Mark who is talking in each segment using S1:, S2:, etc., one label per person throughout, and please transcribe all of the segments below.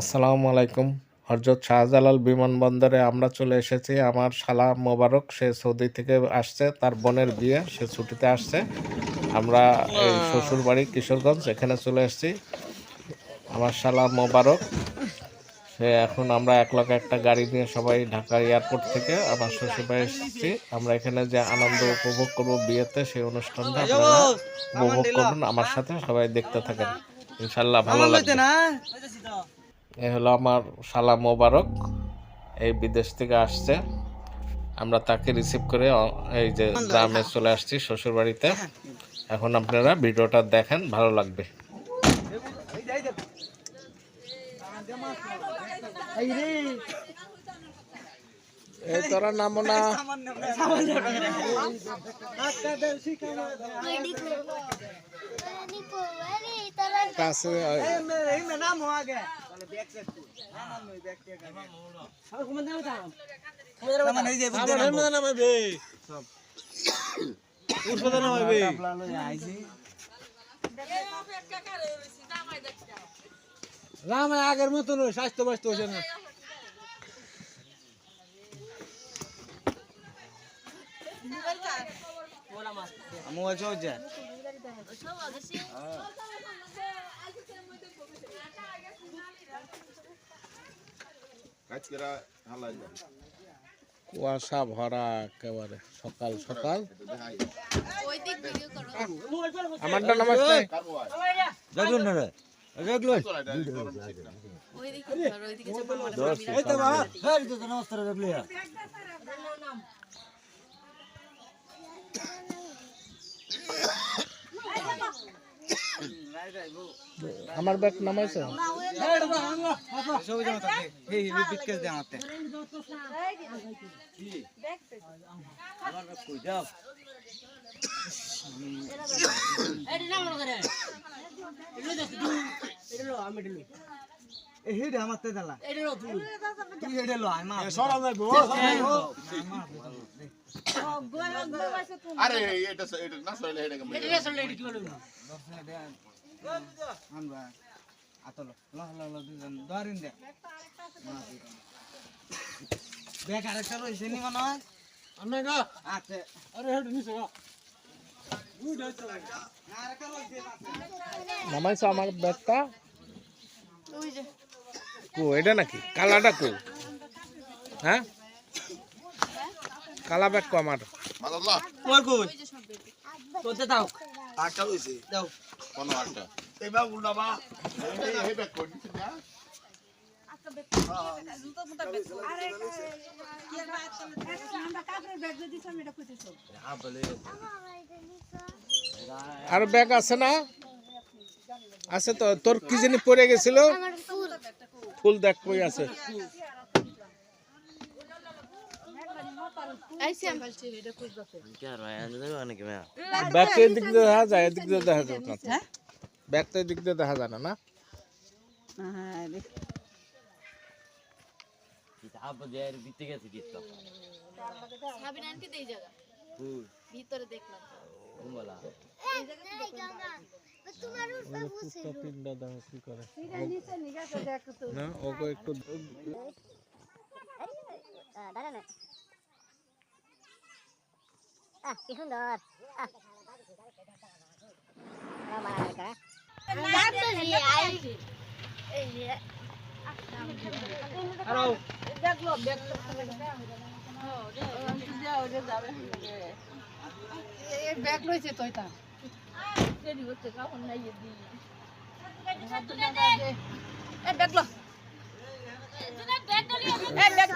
S1: আসসালামু আলাইকুম। হজরত শাহজালাল বিমানবন্দরে আমরা চলে এসেছি। আমার শালা মোবারক, সে সৌদি থেকে আসছে, তার বোনের বিয়ে, সে ছুটিতে আসছে। আমরা এই শ্বশুর বাড়ি কিশোরগঞ্জ, এখানে চলে এসেছি। আমার শালা মোবারক, সে এখন আমরা এক লাখ একটা গাড়ি নিয়ে সবাই ঢাকা এয়ারপোর্ট থেকে আমার শ্বশুর বাড়ি এসেছি। আমরা এখানে যে আনন্দ উপভোগ করব বিয়েতে, সেই অনুষ্ঠানটা উপভোগ করুন আমার সাথে সবাই দেখতে থাকেন। ইনশাল্লাহ ভালো লাগবে। এ হলো আমার শালা মোবারক এই বিদেশ থেকে আসছে আমরা তাকে রিসিভ করে এই যে গ্রামে চলে আসছি শ্বশুর বাড়িতে এখন আপনারা ভিডিওটা দেখেন ভালো লাগবে এই তোরা নামো না কাছে
S2: রাম আগের মতন স্বাস্থ্য বাস্ত হয়েছে না। আমি বলছি হচ্ছে
S1: কুয়াশা ভরা একেবারে সকাল সকাল। আমারটা নমস্তে
S2: না রে
S1: আমার ব্যাগ নামাইছে
S2: সবই আমাতে আমার যাও এই হেডে আমাতে দালা তুই হেডে লো আই মা। সরা যাইব
S3: আরে এটা এটা না সইলে এটা কেমন
S2: আমরা আতলো ল ল ল দুজন ধরিন দে। বেক আরেকটা রইছে নি মনে হয় আমি গো আছে আরে হেড নিছে গো
S1: নামাইছো আমার ব্যাগটা। কো এটা নাকি? কালাটা কো। হ্যাঁ? কালা ব্যাগ কো আমার।
S3: মাদাল্লাহ।
S2: কই কই? তোতে দাও।
S3: আটটা হইছে।
S2: দাও।
S3: কোন আটটা। এই বা বা। এই এই ব্যাগ কোন না
S1: আর ব্যাগ আছে না? আছে তো তোর কি জানি পড়ে গেছিল? ফুল দেখ কই আছে। ব্যাগ তো এদিক দিয়ে দেখা যায় এদিক দিয়ে দেখা যায় না তো। ব্যাগ তো এদিক দিয়ে দেখা যায় না না?
S4: সাবিনানকে দেই জায়গা। ভিতরে দেখলাম।
S1: পিন্ডা দাও কি করে না
S5: আহ কি সুন্দর
S4: ব্যাগ রয়েছে তো এটা এই ব্যাগ লো এই ব্যাগ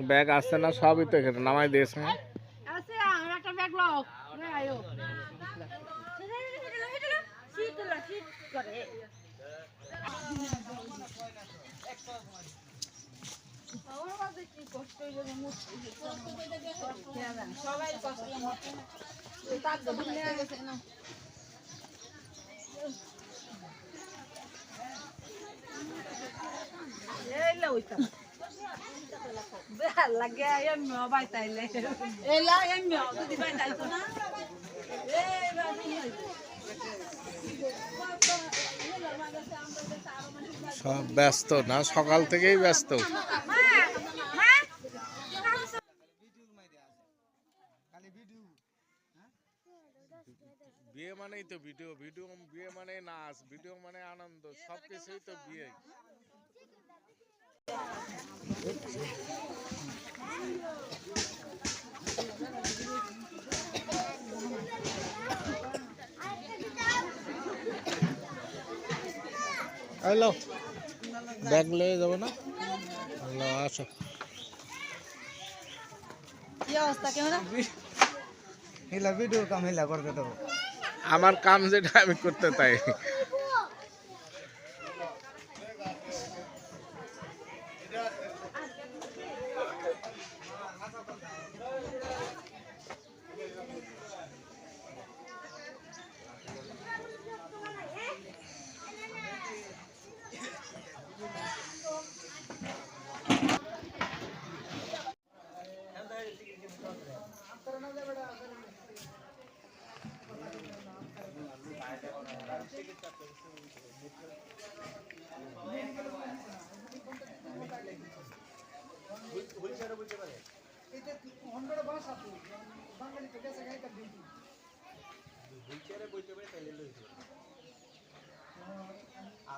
S4: করে
S1: আসছে না সবই তো এখানে নামাই দিয়েছে।
S4: আয়ো সবাই কষ্ট তার গভীর লেগে গেছে না লাগে এমনি বাই তাইলে এলা যদি বাই তাইতো না
S1: সব ব্যস্ত না? সকাল থেকেই ব্যস্ত। বিয়ে মানেই তো ভিডিও ভিডিও বিয়ে মানে নাচ, ভিডিও মানে আনন্দ, সব কিছুই তো বিয়ে। হ্যালো। ব্যাগ লয়ে যাব না? হ্যালো আসো।
S4: কি অবস্থা কেমন
S2: হিলা ভিডিও কাম হিলা করতে তো।
S1: আমার কাম যেটা আমি করতে তাই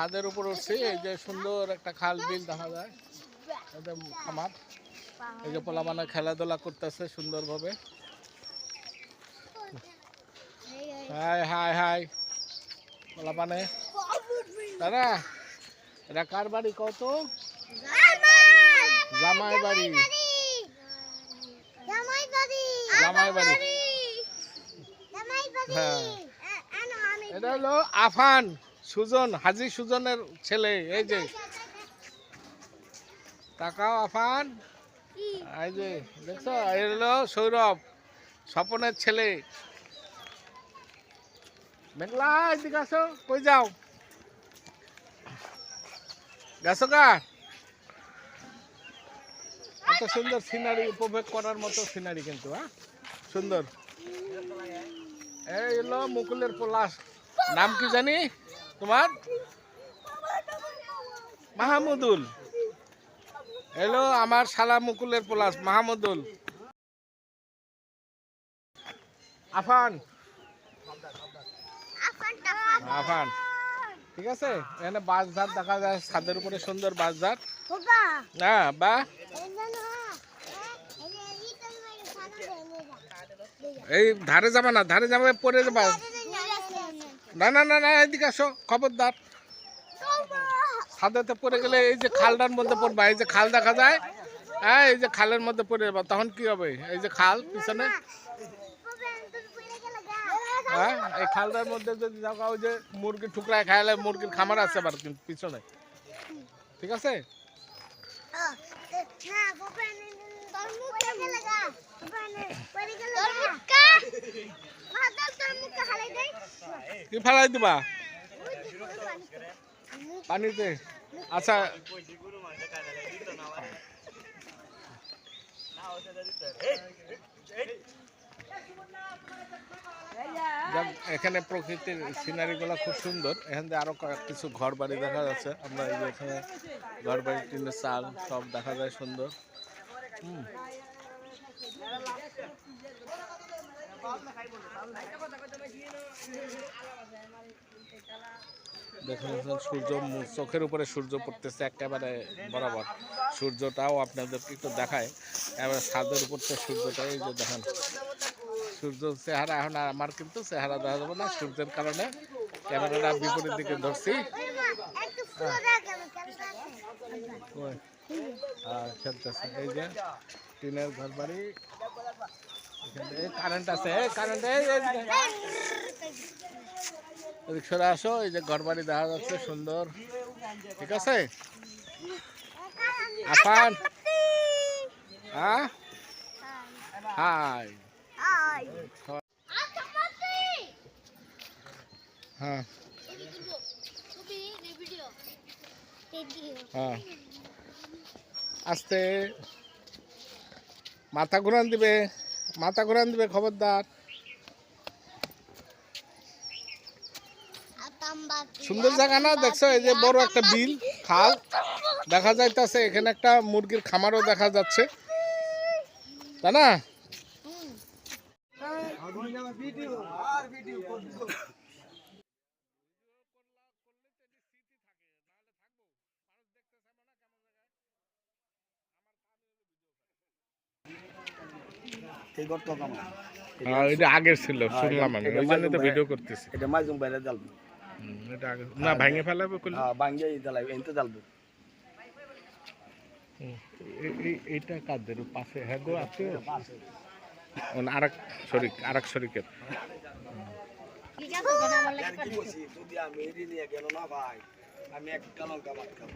S1: ছাদের উপর উঠছি এই যে সুন্দর একটা খাল বিল দেখা যায়। একদম খামার। এই যে পোলা মানে খেলাধুলা করতেছে সুন্দরভাবে। Hi hi hi. পোলা মানে দাদা এটা কার বাড়ি কত জামাই বাড়ি।
S5: জামাই বাড়ি।
S1: হ্যাঁ। এটা হলো আফান। সুজন, হাজি সুজনের ছেলে, এই যে। তাকাও, আফান। এই যে, দেখছ? এই হলো সৌরভ, স্বপনের ছেলে। মেঘলা, এদিকে আসো, কই যাও? গেছো গা? এত সুন্দর সিনারি উপভোগ করার মতো সিনারি কিন্তু হ্যাঁ? সুন্দর। এই হলো মুকুলের পলাশ। নাম কি জানি? তোমার মাহমুদুল এলো আমার শালা মুকুলের পলাশ মাহমুদুল আফান
S5: আফান
S1: ঠিক আছে এখানে বাঁশঝাড় দেখা যায় ছাদের উপরে সুন্দর বাঁশঝাড়
S5: বাবা
S1: না বা
S5: মানে
S1: এই ধারে যাবে না ধারে যাবে পরে যাবা না না না না, এদিকে আসো, খবরদার। ছাদেতে পড়ে গেলে এই যে খালটার মধ্যে পড়বা, এই যে খাল দেখা যায় হ্যাঁ এই যে খালের মধ্যে পড়ে যাবা, তখন কি হবে? এই যে খাল পিছনে? হ্যাঁ এই খালটার মধ্যে যদি দেখা ওই যে মুরগি ঠুকরায় খাইলে মুরগির খামার আছে আবার কিন্তু পিছনে। ঠিক আছে?
S5: তরমুজ কে গেল
S1: ফেলাই দিবা? পানিতে? আচ্ছা। এখানে প্রকৃতির সিনারি সিনারিগুলো খুব সুন্দর। এখান থেকে আরও কয়েক কিছু ঘর বাড়ি দেখা যাচ্ছে। আমরা এখানে ঘর বাড়ি টিনের চাল সব দেখা যায় সুন্দর। হুম। দেখুন সূর্য চোখের উপরে সূর্য পড়তেছে একেবারে বরাবর। সূর্যটাও আপনাদেরকে একটু দেখায়। এবার ছাদের উপর তো সূর্যটা এই যে দেখেন। সূর্য চেহারা এখন আমার কিন্তু চেহারা দেখা যাবে না, সূর্যের কারণে ক্যামেরাটা বিপরীত দিকে ধরছি। আর খেলতেছে। এই যে টিনের ঘর বাড়ি কারেন্ট আছে কারেন্ট এদিকে। সরে আসো এই যে ঘর বাড়ি দেখা যাচ্ছে সুন্দর। ঠিক আছে? আপান হ্যাঁ? হাই। হ্যাঁ। হ্যাঁ। আস্তে। মাথা ঘুরান দিবে। মাথা ঘুরান দিবে, খবরদার। সুন্দর জায়গা না? দেখছ? এই যে বড় একটা বিল, খাল। দেখা যাইতেছে, এখানে একটা মুরগির খামারও দেখা যাচ্ছে। তাই না? হ্যাঁ, এটা আগের ছিল শুনলাম আমি। ওই জন্য তো ভিডিও করতেছি।
S3: এটা মাইজুম বাইরে জ্বালবো
S1: এটা আগে না ভেঙে ফেলাবে করলে
S3: হ্যাঁ বাঙ্গে জ্বালাই এনতে জ্বালবো
S1: এই- এই- এইটা কাদের? পাশে হ্যাঁ গো আছে? আরেক শরিক আরেক শরিকের।
S3: যদি আমি এড়িয়ে নিয়ে গেল না ভাই আমি এক কালঙ্কা ভাত খাব